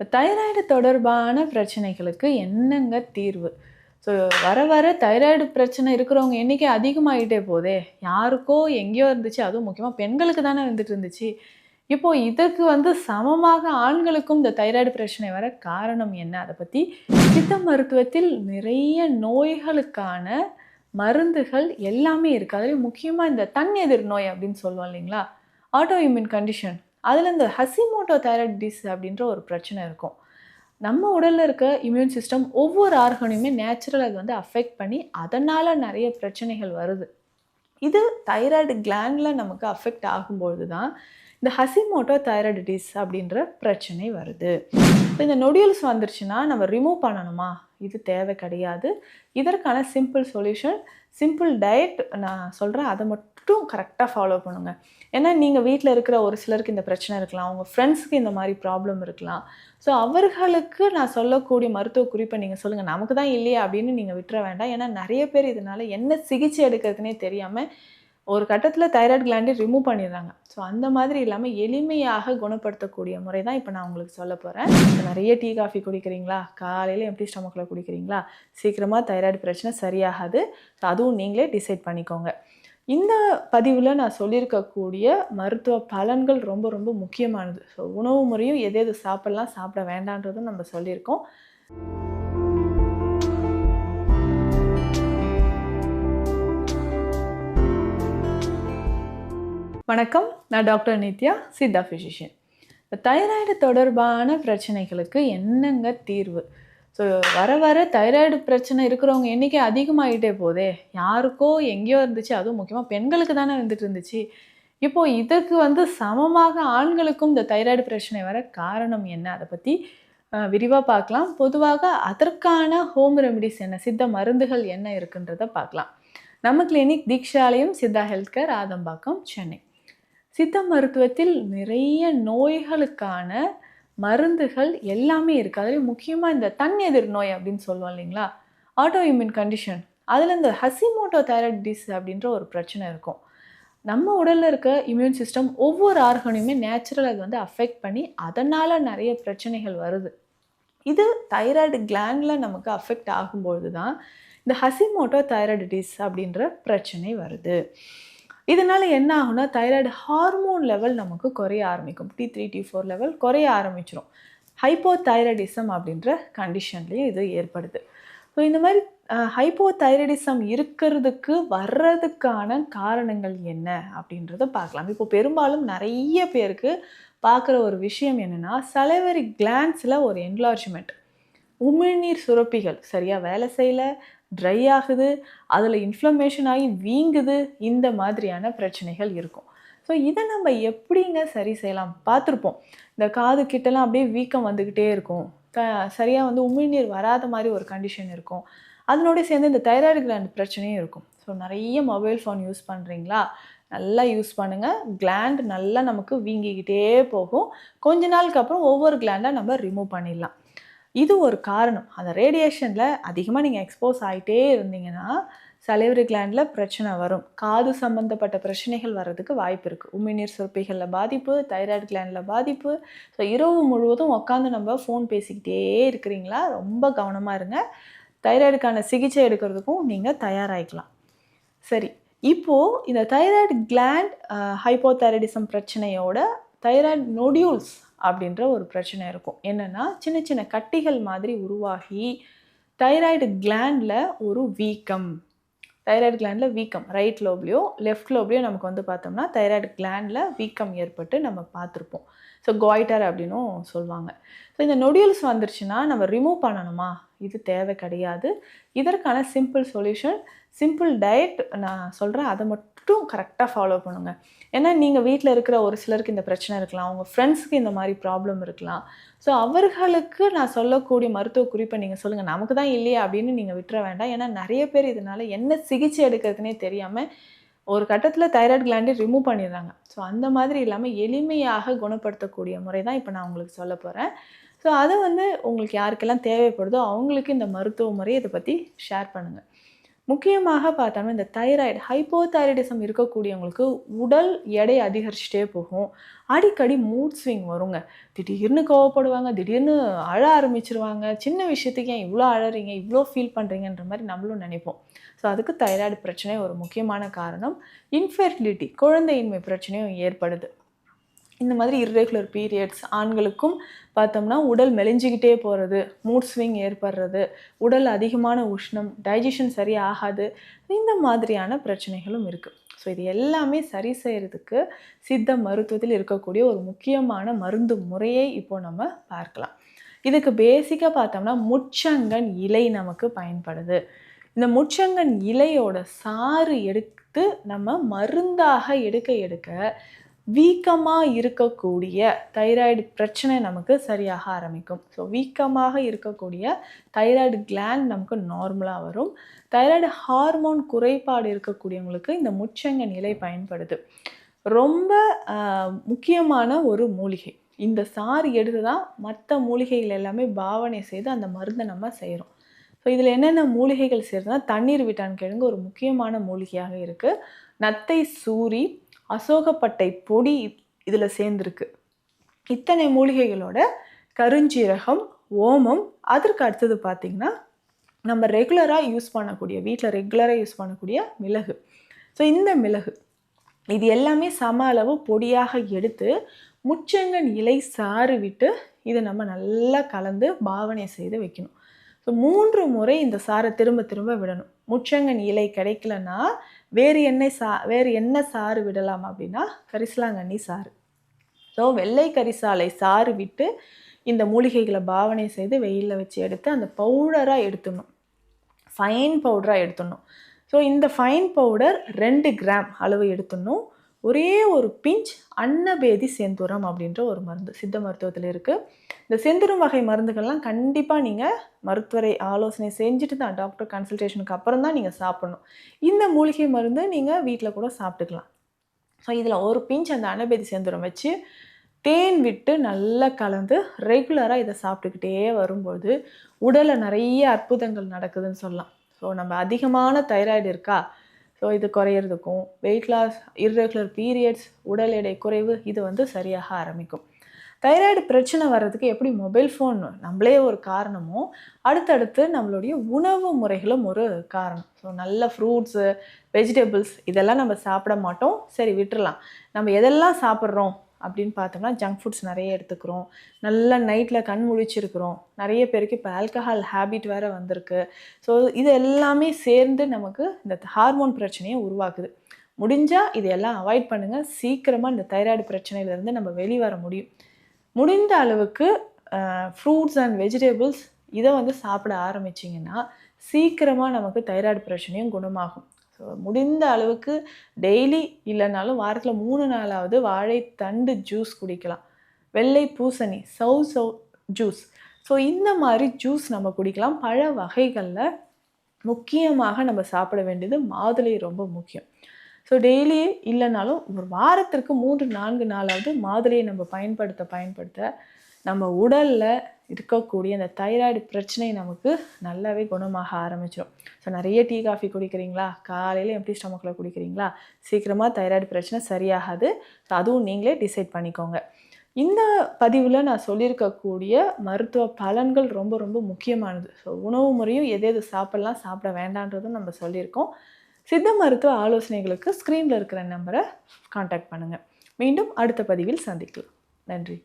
இப்போ தைராய்டு தொடர்பான பிரச்சனைகளுக்கு என்னங்க தீர்வு? ஸோ வர வர தைராய்டு பிரச்சனை இருக்கிறவங்க எண்ணிக்கை அதிகமாகிட்டே போதே யாருக்கோ எங்கேயோ இருந்துச்சு. அதுவும் முக்கியமாக பெண்களுக்கு தானே வந்துட்டு இருந்துச்சு. இப்போது இதற்கு வந்து சமமாக ஆண்களுக்கும் இந்த தைராய்டு பிரச்சனை வர காரணம் என்ன? அதை பற்றி சித்த மருத்துவத்தில் நிறைய நோய்களுக்கான மருந்துகள் எல்லாமே இருக்குது அதுலேயும் முக்கியமாக இந்த தன் எதிர் நோய் அப்படின்னு சொல்லுவோம் இல்லைங்களா? ஆட்டோ இம்யூன் கண்டிஷன் அதில் இந்த ஹசிமோட்டோ தைராய்டிஸ் அப்படின்ற ஒரு பிரச்சனை இருக்கும். நம்ம உடலில் இருக்க இம்யூன் சிஸ்டம் ஒவ்வொரு ஆர்கனையுமே நேச்சுரல் அது வந்து அஃபெக்ட் பண்ணி அதனால் நிறைய பிரச்சனைகள் வருது. இது தைராய்டு கிளாண்டில் நமக்கு அஃபெக்ட் ஆகும்பொழுது தான் இந்த ஹசிமோட்டோ தைராய்டு டிஸ் அப்படின்ற பிரச்சனை வருது. இப்போ இந்த நொடியூல்ஸ் வந்துருச்சுன்னா நம்ம ரிமூவ் பண்ணணுமா? இது தேவை கிடையாது. இதற்கான சிம்பிள் சொல்யூஷன் சிம்பிள் டயட் நான் சொல்கிறேன் அதை மட்டும் கரெக்டாக ஃபாலோ பண்ணுங்கள் ஏன்னா நீங்கள் வீட்டில் இருக்கிற ஒரு சிலருக்கு இந்த பிரச்சனை இருக்கலாம். உங்கள் ஃப்ரெண்ட்ஸுக்கு இந்த மாதிரி ப்ராப்ளம் இருக்கலாம். ஸோ அவர்களுக்கு நான் சொல்லக்கூடிய மருத்துவ குறிப்பை நீங்கள் சொல்லுங்கள் நமக்கு தான் இல்லையா அப்படின்னு நீங்கள் விட்டுற வேண்டாம். ஏன்னா நிறைய பேர் இதனால் என்ன சிகிச்சை எடுக்கிறதுனே தெரியாமல் ஒரு கட்டத்தில் தைராய்டு கிளாண்டை ரிமூவ் பண்ணிடுறாங்க. ஸோ அந்த மாதிரி இல்லாமல் எளிமையாக குணப்படுத்தக்கூடிய முறை தான் இப்போ நான் உங்களுக்கு சொல்ல போகிறேன் நிறைய டீ காஃபி குடிக்கிறீங்களா? காலையில் எம்டி ஸ்டமக்கில் குடிக்கிறீங்களா? சீக்கிரமாக தைராய்டு பிரச்சனை சரியாகாது. ஸோ அதுவும் நீங்களே டிசைட் பண்ணிக்கோங்க. இந்த பதிவில் நான் சொல்லியிருக்கக்கூடிய மருத்துவ பலன்கள் ரொம்ப ரொம்ப முக்கியமானது. ஸோ உணவு முறையும் எது எது சாப்பிடலாம் சாப்பிட வேண்டான்றதும் நம்ம சொல்லியிருக்கோம். வணக்கம். நான் டாக்டர் நித்யா சித்தா ஃபிசிஷியன் இந்த தைராய்டு தொடர்பான பிரச்சனைகளுக்கு என்னங்க தீர்வு? ஸோ வர வர தைராய்டு பிரச்சனை இருக்கிறவங்க எண்ணிக்கை அதிகமாகிட்டே போதே யாருக்கோ எங்கேயோ இருந்துச்சு. அதுவும் முக்கியமாக பெண்களுக்கு தானே வந்துட்டு இருந்துச்சு. இப்போது இதுக்கு வந்து சமமாக ஆண்களுக்கும் இந்த தைராய்டு பிரச்சனை வர காரணம் என்ன? அதை பற்றி விரிவாக பார்க்கலாம். பொதுவாக அதற்கான ஹோம் ரெமிடிஸ் என்ன? சித்த மருந்துகள் என்ன இருக்குன்றதை பார்க்கலாம். நம்ம clinic Deekshalayam Siddha health care Adambakkam Chennai. சித்த மருத்துவத்தில் நிறைய நோய்களுக்கான மருந்துகள் எல்லாமே இருக்குது அதுலேயும் முக்கியமாக இந்த தன் எதிர் நோய் அப்படின்னு சொல்லுவோம் இல்லைங்களா? ஆட்டோ இம்யூன் கண்டிஷன் அதில் இந்த ஹசிமோட்டோ தைராய்டிஸ் அப்படின்ற ஒரு பிரச்சனை இருக்கும். நம்ம உடலில் இருக்க இம்யூன் சிஸ்டம் ஒவ்வொரு ஆர்கனையுமே நேச்சுரல் அது வந்து அஃபெக்ட் பண்ணி அதனால் நிறைய பிரச்சனைகள் வருது. இது தைராய்டு கிளாண்டில் நமக்கு அஃபெக்ட் ஆகும்பொழுது தான் இந்த ஹசிமோட்டோ தைராய்டு டிஸ் அப்படின்ற பிரச்சனை வருது. இதனால் என்ன ஆகும்னா தைராய்டு ஹார்மோன் லெவல் நமக்கு குறைய ஆரம்பிக்கும். T three T four level குறைய ஆரம்பிச்சிடும் ஹைப்போ தைராய்டிசம் அப்படின்ற கண்டிஷன்லேயும் இது ஏற்படுது. ஸோ இந்த மாதிரி ஹைப்போ தைராய்டிசம் இருக்கிறதுக்கு வர்றதுக்கான காரணங்கள் என்ன அப்படின்றத பார்க்கலாம். இப்போ பெரும்பாலும் நிறைய பேருக்கு பார்க்குற ஒரு விஷயம் என்னென்னா சலைவரி கிளான்ஸில் ஒரு என்லார்ஜ்மெண்ட் உமிழ்நீர் சுரப்பிகள் சரியாக வேலை செய்யலை ட்ரை ஆகுது அதில் இன்ஃப்ளமேஷன் ஆகி வீங்குது இந்த மாதிரியான பிரச்சனைகள் இருக்கும். ஸோ இதை நம்ம எப்படிங்க சரி செய்யலாம்? பார்த்துருப்போம். இந்த காது கிட்டலாம் அப்படியே வீக்கம் வந்துக்கிட்டே இருக்கும். க சரியாக வந்து உமிழ்நீர் வராத மாதிரி ஒரு கண்டிஷன் இருக்கும். அதனோட சேர்ந்து இந்த தைராய்டு கிளாண்ட் பிரச்சனையும் இருக்கும். ஸோ நிறைய மொபைல் ஃபோன் யூஸ் பண்ணுறீங்களா நல்லா யூஸ் பண்ணுங்கள் கிளாண்ட் நல்லா நமக்கு வீங்கிக்கிட்டே போகும். கொஞ்ச நாளுக்கு அப்புறம் ஒவ்வொரு கிளாண்டாக நம்ம ரிமூவ் பண்ணிடலாம். இது ஒரு காரணம். அந்த ரேடியேஷனில் அதிகமாக நீங்கள் எக்ஸ்போஸ் ஆகிட்டே இருந்தீங்கன்னா சலைவரி கிளாண்டில் பிரச்சனை வரும். காது சம்மந்தப்பட்ட பிரச்சனைகள் வர்றதுக்கு வாய்ப்பு இருக்குது உமிழ்நீர் சுரப்பிகளில் பாதிப்பு தைராய்டு கிளாண்டில் பாதிப்பு. ஸோ இரவு முழுவதும் உட்காந்து நம்ம ஃபோன் பேசிக்கிட்டே இருக்கிறீங்களா? ரொம்ப கவனமாக இருங்க. தைராய்டுக்கான சிகிச்சை எடுக்கிறதுக்கும் நீங்கள் தயாராகிக்கலாம் சரி. இப்போது இந்த தைராய்டு கிளாண்ட் ஹைப்போதைரடிசம் பிரச்சனையோட தைராய்டு நொடியூல்ஸ் அப்படின்ற ஒரு பிரச்சனை இருக்கும். என்னென்னா சின்ன சின்ன கட்டிகள் மாதிரி உருவாகி தைராய்டு கிளாண்டில் ஒரு வீக்கம். தைராய்டு கிளாண்டில் வீக்கம். ரைட் லோப்லேயோ லெஃப்ட் லோப்லேயோ நமக்கு வந்து பார்த்தோம்னா தைராய்டு கிளாண்டில் வீக்கம் ஏற்பட்டு நம்ம பார்த்துருப்போம். ஸோ குவாய்டர் அப்படின்னும் சொல்லுவாங்க ஸோ இந்த நொடியூல்ஸ் வந்துருச்சுன்னா நம்ம ரிமூவ் பண்ணணுமா? இது தேவை கிடையாது. இதற்கான சிம்பிள் சொல்யூஷன் சிம்பிள் டயட் நான் சொல்கிறேன் அதை மட்டும் மட்டும் கரெக்டாக ஃபாலோ பண்ணுங்கள் ஏன்னா நீங்கள் வீட்டில் இருக்கிற ஒரு சிலருக்கு இந்த பிரச்சனை இருக்கலாம். உங்கள் ஃப்ரெண்ட்ஸுக்கு இந்த மாதிரி ப்ராப்ளம் இருக்கலாம். ஸோ அவர்களுக்கு நான் சொல்லக்கூடிய மருத்துவ குறிப்பை நீங்கள் சொல்லுங்கள் நமக்கு தான் இல்லையா அப்படின்னு நீங்கள் விட்டுற வேண்டாம். ஏன்னா நிறைய பேர் இதனால் என்ன சிகிச்சை எடுக்கிறதுனே தெரியாமல் ஒரு கட்டத்தில் தைராய்டு கிளாண்டை ரிமூவ் பண்ணிடுறாங்க. ஸோ அந்த மாதிரி இல்லாமல் எளிமையாக குணப்படுத்தக்கூடிய முறை தான் இப்போ நான் உங்களுக்கு சொல்ல போகிறேன் ஸோ அதை வந்து உங்களுக்கு யாருக்கெல்லாம் தேவைப்படுதோ அவங்களுக்கு இந்த மருத்துவ முறையை இதை பற்றி ஷேர் பண்ணுங்கள் முக்கியமாக பார்த்தோம்னா இந்த தைராய்டு ஹைப்போதைராய்டிசம் இருக்கக்கூடியவங்களுக்கு உடல் எடை அதிகரிச்சுட்டே போகும். அடிக்கடி மூட் ஸ்விங் வருங்க. திடீர்னு கோவப்படுவாங்க திடீர்னு அழ ஆரம்பிச்சிருவாங்க. சின்ன விஷயத்துக்கு ஏன் இவ்வளோ அழறீங்க இவ்வளோ ஃபீல் பண்ணுறீங்கன்ற மாதிரி நம்மளும் நினைப்போம். ஸோ அதுக்கு தைராய்டு பிரச்சனை ஒரு முக்கியமான காரணம். இன்ஃபெர்டிலிட்டி குழந்தையின்மை பிரச்சனையும் ஏற்படுது. இந்த மாதிரி இர்ரெகுலர் பீரியட்ஸ் ஆண்களுக்கும் பார்த்தோம்னா உடல் மெலிஞ்சிக்கிட்டே போகிறது மூட் ஸ்விங் ஏற்படுறது உடல் அதிகமான உஷ்ணம் டைஜஷன் சரி ஆகாது இந்த மாதிரியான பிரச்சனைகளும் இருக்குது ஸோ இது எல்லாமே சரி செய்கிறதுக்கு சித்த மருத்துவத்தில் இருக்கக்கூடிய ஒரு முக்கியமான மருந்து முறையை இப்போ நம்ம பார்க்கலாம். இதுக்கு பேசிக்காக பார்த்தோம்னா முச்சங்கன் இலை நமக்கு பயன்படுது. இந்த முச்சங்கன் இலையோட சாறு எடுத்து நம்ம மருந்தாக எடுக்க எடுக்க வீக்கமாக இருக்கக்கூடிய தைராய்டு பிரச்சனை நமக்கு சரியாக ஆரம்பிக்கும். ஸோ வீக்கமாக இருக்கக்கூடிய தைராய்டு கிளாண்ட் நமக்கு நார்மலாக வரும். தைராய்டு ஹார்மோன் குறைபாடு இருக்கக்கூடியவங்களுக்கு இந்த முச்சங்க நிலை பயன்படுது. ரொம்ப முக்கியமான ஒரு மூலிகை. இந்த சாறு எடுத்து தான் மற்ற மூலிகைகள் எல்லாமே பாவனை செய்து அந்த மருந்தை நம்ம செய்கிறோம் ஸோ இதில் என்னென்ன மூலிகைகள் சேர்த்துனா தண்ணீர் விட்டான் கிழங்கு ஒரு முக்கியமான மூலிகையாக இருக்குது நத்தை சூரி அசோகப்பட்டை பொடி இதில் சேர்ந்துருக்கு. இத்தனை மூலிகைகளோட கருஞ்சீரகம் ஓமம் அதற்கு அடுத்தது பார்த்திங்கன்னா நம்ம ரெகுலராக யூஸ் பண்ணக்கூடிய வீட்டில் ரெகுலராக யூஸ் பண்ணக்கூடிய மிளகு. ஸோ இந்த மிளகு இது எல்லாமே சம அளவு பொடியாக எடுத்து முச்சங்கன் இலை சாறு விட்டு இதை நம்ம நல்லா கலந்து பாவனை செய்து வைக்கணும். ஸோ மூன்று முறை இந்த சாறை திரும்ப திரும்ப விடணும். முச்சங்கன் இலை கிடைக்கலன்னா வேறு எண்ணெய் சா வேறு என்ன சாறு விடலாம் அப்படின்னா கரிசலாங்கண்ணி சாறு. ஸோ வெள்ளை கரிசாலை சாறு விட்டு இந்த மூலிகைகளை பாவனை செய்து வெயிலில் வச்சு எடுத்து அந்த பவுடராக எடுத்துடணும். ஃபைன் பவுடராக எடுத்துடணும். ஸோ இந்த ஃபைன் பவுடர் ரெண்டு கிராம் அளவு எடுத்துடணும். ஒரே ஒரு பிஞ்ச் அன்னபேதி செந்துரம் அப்படின்ற ஒரு மருந்து சித்த மருத்துவத்தில் இருக்குது இந்த செந்துரம் வகை மருந்துகள்லாம் கண்டிப்பாக நீங்கள் மருத்துவரை ஆலோசனை செஞ்சுட்டு தான் டாக்டர் கன்சல்டேஷனுக்கு அப்புறம் தான் நீங்கள் சாப்பிடணும். இந்த மூலிகை மருந்து நீங்கள் வீட்டில் கூட சாப்பிட்டுக்கலாம். ஸோ இதில் ஒரு பிஞ்ச் அந்த அன்னபேதி செந்துரம் வச்சு தேன் விட்டு நல்லா கலந்து ரெகுலராக இதை சாப்பிட்டுக்கிட்டே வரும்போது உடலில் நிறைய அற்புதங்கள் நடக்குதுன்னு சொல்லலாம். ஸோ நம்ம அதிகமான தைராய்டு இருக்கா? ஸோ இது குறையிறதுக்கும் வெயிட் லாஸ் இர்ரெகுலர் பீரியட்ஸ் உடல் எடை குறைவு இது வந்து சரியாக ஆரம்பிக்கும். தைராய்டு பிரச்சனை வர்றதுக்கு எப்படி மொபைல் ஃபோன் நம்மளே ஒரு காரணமோ அடுத்தடுத்து நம்மளுடைய உணவு முறைகளும் ஒரு காரணம். ஸோ நல்ல ஃப்ரூட்ஸு வெஜிடபிள்ஸ் இதெல்லாம் நம்ம சாப்பிட மாட்டோம். சரி விட்டுறலாம். நம்ம எதெல்லாம் சாப்பிட்றோம்? அப்படின்னு பார்த்தோம்னா ஜங்க் ஃபுட்ஸ் நிறைய எடுத்துக்கிறோம். நல்லா நைட்டில் கண் முழிச்சிருக்கிறோம். நிறைய பேருக்கு இப்போ ஆல்கஹால் ஹேபிட் வேறு வந்திருக்கு. ஸோ இது எல்லாமே சேர்ந்து நமக்கு இந்த ஹார்மோன் பிரச்சனையை உருவாக்குது. முடிஞ்சால் இதையெல்லாம் அவாய்ட் பண்ணுங்கள் சீக்கிரமாக இந்த தைராய்டு பிரச்சனையிலேருந்து நம்ம வெளிவர முடியும். முடிந்த அளவுக்கு ஃப்ரூட்ஸ் அண்ட் வெஜிடபிள்ஸ் இதை வந்து சாப்பிட ஆரம்பிச்சிங்கன்னா சீக்கிரமாக நமக்கு தைராய்டு பிரச்சனையும் குணமாகும். முடிந்த அளவுக்கு டெய்லி இல்லைனாலும் வாரத்தில் மூணு நாளாவது வாழைத்தண்டு ஜூஸ் குடிக்கலாம். வெள்ளை பூசணி சௌ சௌ ஜூஸ் ஸோ இந்த மாதிரி ஜூஸ் நம்ம குடிக்கலாம். பழ வகைகளில் முக்கியமாக நம்ம சாப்பிட வேண்டியது மாதுளை ரொம்ப முக்கியம். ஸோ டெய்லி இல்லைனாலும் ஒரு வாரத்திற்கு மூன்று நான்கு நாளாவது மாதுளையை நம்ம பயன்படுத்த பயன்படுத்த நம்ம உடலில் இருக்கக்கூடிய அந்த தைராய்டு பிரச்சனை நமக்கு நல்லாவே குணமாக ஆரம்பிச்சிடும் ஸோ நிறைய டீ காஃபி குடிக்கிறீங்களா? காலையில் எப்படி ஸ்டமக்கில் குடிக்கிறீங்களா? சீக்கிரமாக தைராய்டு பிரச்சனை சரியாகாது. ஸோ அதுவும் நீங்களே டிசைட் பண்ணிக்கோங்க. இந்த பதிவில் நான் சொல்லியிருக்கக்கூடிய மருத்துவ பலன்கள் ரொம்ப ரொம்ப முக்கியமானது. ஸோ உணவு முறையும் எது எது சாப்பிடலாம் சாப்பிட வேண்டான்றதும் நம்ம சொல்லியிருக்கோம். சித்த மருத்துவ ஆலோசனைகளுக்கு ஸ்க்ரீனில் இருக்கிற நம்பரை காண்டாக்ட் பண்ணுங்கள் மீண்டும் அடுத்த பதிவில் சந்திக்கலாம். நன்றி.